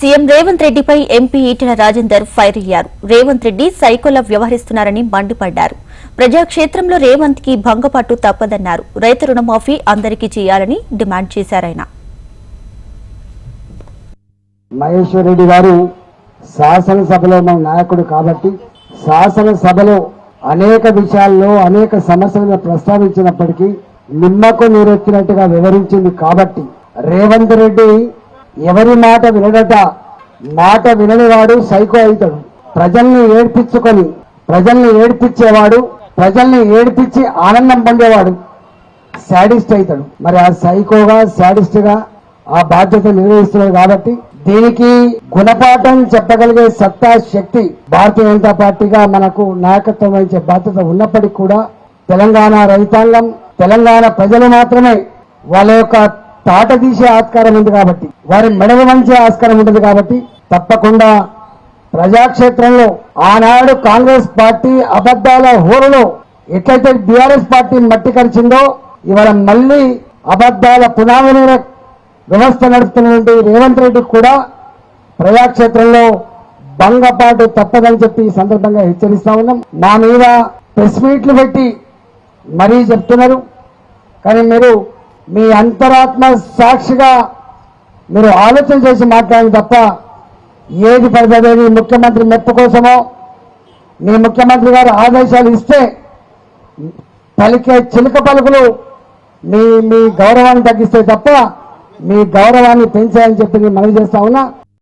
CM Revanth రెడ్డిపై MP Etela Rajender fire అయ్యారు. రేవంత్ రెడ్డి సైకోలా వ్యవహరిస్తున్నారని మండిపడ్డారు. ప్రజాక్షేత్రంలో రేవంత్కి భంగపాటు తప్పదన్నారు. రైతు రుణమాఫీ అందరికీ చేయాలని డిమాండ్ చేశారాయన మహేశ్వర్ రెడ్డి గారు శాసనసభలో మన నాయకుడు కాబట్టి శాసనసభలో అనేక విషయాల్లో అనేక సమస్యలను ప్రస్తావించినప్పటికీ నిమ్మకు నీరెత్తినట్టుగా వివరించింది కాబట్టి రేవంత్ రెడ్డి ఎవరి మాట వినడట మాట విననివాడు సైకో అవుతాడు. ప్రజల్ని ఏడ్పించుకొని ప్రజల్ని ఏడ్పించేవాడు ప్రజల్ని ఏడ్పించి ఆనందం పొందేవాడు శాడిస్ట్ అవుతాడు. మరి ఆ సైకోగా శాడిస్ట్గా ఆ బాధ్యత నిర్వహిస్తున్నాడు కాబట్టి దీనికి గుణపాఠం చెప్పగలిగే సత్తా శక్తి భారతీయ జనతా పార్టీగా మనకు నాయకత్వం వహించే బాధ్యత ఉన్నప్పటికీ కూడా తెలంగాణ రైతాంగం తెలంగాణ ప్రజలు మాత్రమే వాళ్ళ యొక్క తాట తీసే ఆస్కారం ఉంది కాబట్టి వారి మెడలు వంచే ఆస్కారం ఉంటుంది కాబట్టి తప్పకుండా ప్రజాక్షేత్రంలో ఆనాడు కాంగ్రెస్ పార్టీ అబద్దాల హోరులో ఎట్లయితే బీఆర్ఎస్ పార్టీ మట్టి కరిచిందో ఇవాళ మళ్ళీ అబద్దాల పునాది వ్యవస్థ నడుపుతున్నటువంటి రేవంత్ రెడ్డి కూడా ప్రజాక్షేత్రంలో భంగపాటు తప్పదని చెప్పి ఈ సందర్భంగా హెచ్చరిస్తా ఉన్నాం. మా మీద ప్రెస్ మీట్లు పెట్టి మరీ చెప్తున్నారు. కానీ మీరు మీ అంతరాత్మ సాక్షిగా మీరు ఆలోచన చేసి మాట్లాడాలి తప్ప ఏది పడిపోయేది ముఖ్యమంత్రి మెప్పు కోసమో మీ ముఖ్యమంత్రి గారు ఆదేశాలు ఇస్తే పలికే చిలుక పలుకులు మీ మీ గౌరవాన్ని తగ్గిస్తే తప్ప మీ గౌరవాన్ని పెంచాయని చెప్పి నేను మనవి చేస్తా ఉన్నా.